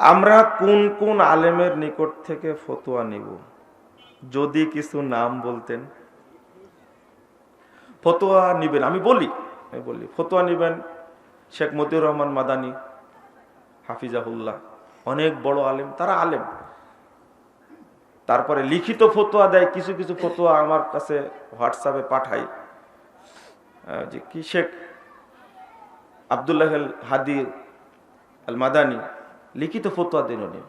আমরা কোন কোন আলেমের নিকট থেকে ফতোয়া নিব? যদি কিছু নাম বলতেন। ফতোয়া নিবেন আমি বলি আমি বলি ফতোয়া নিবেন শেখ মতিউর রহমান মাদানি হাফিজাহুল্লাহ অনেক বড় আলেম তারা আলেম। তারপরে লিখিত ফতোয়া দেয় কিছু কিছু ফতোয়া আমার কাছে হোয়াটসঅ্যাপে আহ, যে কি শেখ আবদুল্লাহ হাদি আল মাদানি লিখিত ফতোয়া দিন উনি।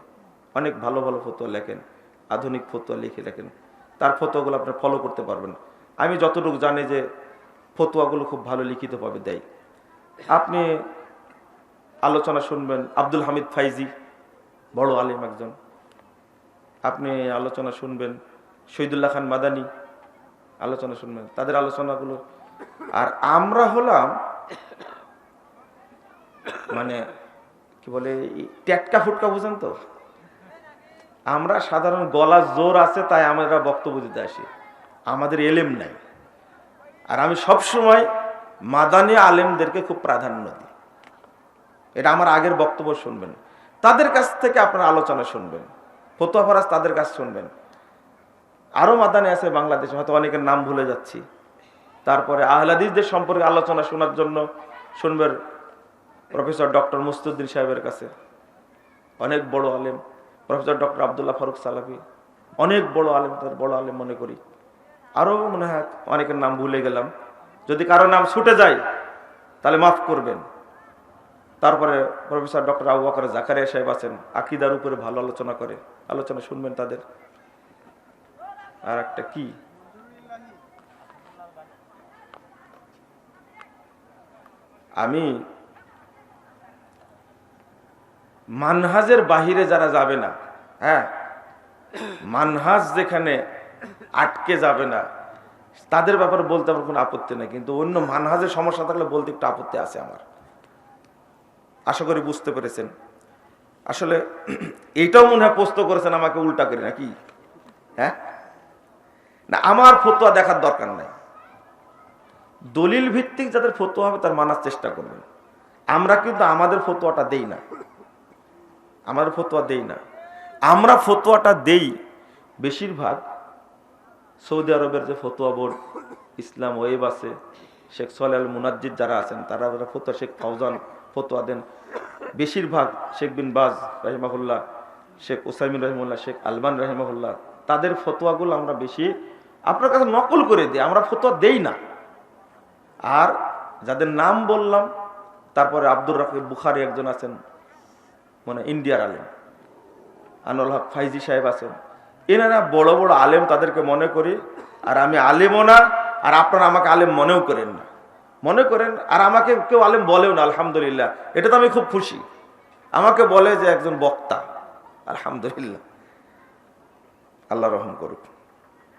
অনেক ভালো ভালো ফতোয়া লেখেন, আধুনিক ফতোয়া লিখে লেখেন। তার ফতোয়াগুলো আপনি ফলো করতে পারবেন। আমি যতটুকু জানি যে ফতোয়াগুলো খুব ভালো লিখিতভাবে দেয়। আপনি আলোচনা শুনবেন, আব্দুল হামিদ ফাইজি, বড় আলিম একজন। আপনি আলোচনা শুনবেন, শহীদুল্লাহ খান মাদানি, আলোচনা শুনবেন। তাদের আলোচনাগুলো। আর আমরা হলাম মানে কি বলে ট্যাটকা ফুটকা বুঝেন তো? আমরা সাধারণ গলা জোর আছে, তাই আমরা বক্তব্য দিতে আসি। আমাদের এলেম নাই। আর আমি সব সময় মাদানি আলেমদেরকে খুব প্রাধান্য দিই। এটা আমার আগের বক্তব্য শুনবেন। তাদের কাছ থেকে আপনারা আলোচনা শুনবেন। ফতোয়া ফরাজ তাদের কাছ শুনবেন। আরও মাদানি আছে বাংলাদেশে, হয়তো অনেকের নাম ভুলে যাচ্ছি। তারপরে আহলাদিসদের সম্পর্কে আলোচনা শোনার জন্য শুনবেন প্রফেসর ডক্টর মুস্তুদ্দিন সাহেবের কাছে। অনেক বড় আলেম। প্রফেসর ডক্টর আবদুল্লাহ ফারুক সালাফি। অনেক বড় আলেম, তার বড় আলেম মনে করি। আরও মনে হয় অনেকের নাম ভুলে গেলাম। যদি কারও নাম ছুটে যায়, তাহলে মাফ করবেন। তারপরে প্রফেসর ডক্টর আবু বকর জাকারিয়া সাহেব আছেন, আকিদার উপরে ভালো আলোচনা করে। আলোচনা শুনবেন তাদের। আর একটা কি? আমি মানহাজের বাহিরে যারা যাবে না হ্যাঁ? মানহাজ যেখানে আটকে যাবে না, তাদের ব্যাপারে বলতে আমার কোনো আপত্তি নেই, কিন্তু অন্য মানহাজের সমস্যা থাকলে বলতে একটু আপত্তি আছে আমার। আশা করি বুঝতে পেরেছেন। আসলে এইটাও মনে হয় প্রশ্ন করেছেন, আমাকে উল্টা করে নাকি? হ্যাঁ? না, আমার ফতোয়া দেখার দরকার নাই। দলিল ভিত্তিক যাদের ফতোয়া হবে, তার মানার চেষ্টা করবেন। আমরা কিন্তু আমাদের ফতোয়াটা দেই না। আমাদের ফতোয়া দেই না। আমরা ফতোয়াটা দেই বেশিরভাগ সৌদি আরবের যে ফতোয়া বোর্ড, ইসলাম ওয়েব আছে, শেখ সোহেল আল মুনাজ্জিদ যারা আছেন, তারা যারা ফতোয়া, শেখ ফাউজান ফতোয়া দেন। বেশিরভাগ শেখ বিন বাজ রাহিমাহুল্লাহ, শেখ ওসাইমিন রহিমুল্লাহ শেখ আলমান রাহিমাহুল্লাহ, তাদের ফতোয়াগুলো আমরা বেশি আপনার কাছে নকল করে দিই, আমরা ফতোয়া দেই না। আর যাদের নাম বললাম, তারপরে আব্দুর রাকিব বুখারি একজন আছেন মানে ইন্ডিয়ার আলেম। আনোয়ার হক ফাইজি সাহেব আছেন। এনারা বড় বড় আলেম তাদেরকে মনে করি, আর আমি আলেমও না, আর আপনারা আমাকে আলেম মনেও করেন না। মনে করেন, আর আমাকে কেউ আলেম বলেও না, আলহামদুলিল্লাহ। এটা তো আমি খুব খুশি। আমাকে বলে যে একজন বক্তা, আলহামদুলিল্লাহ। আল্লাহ রহম করুক।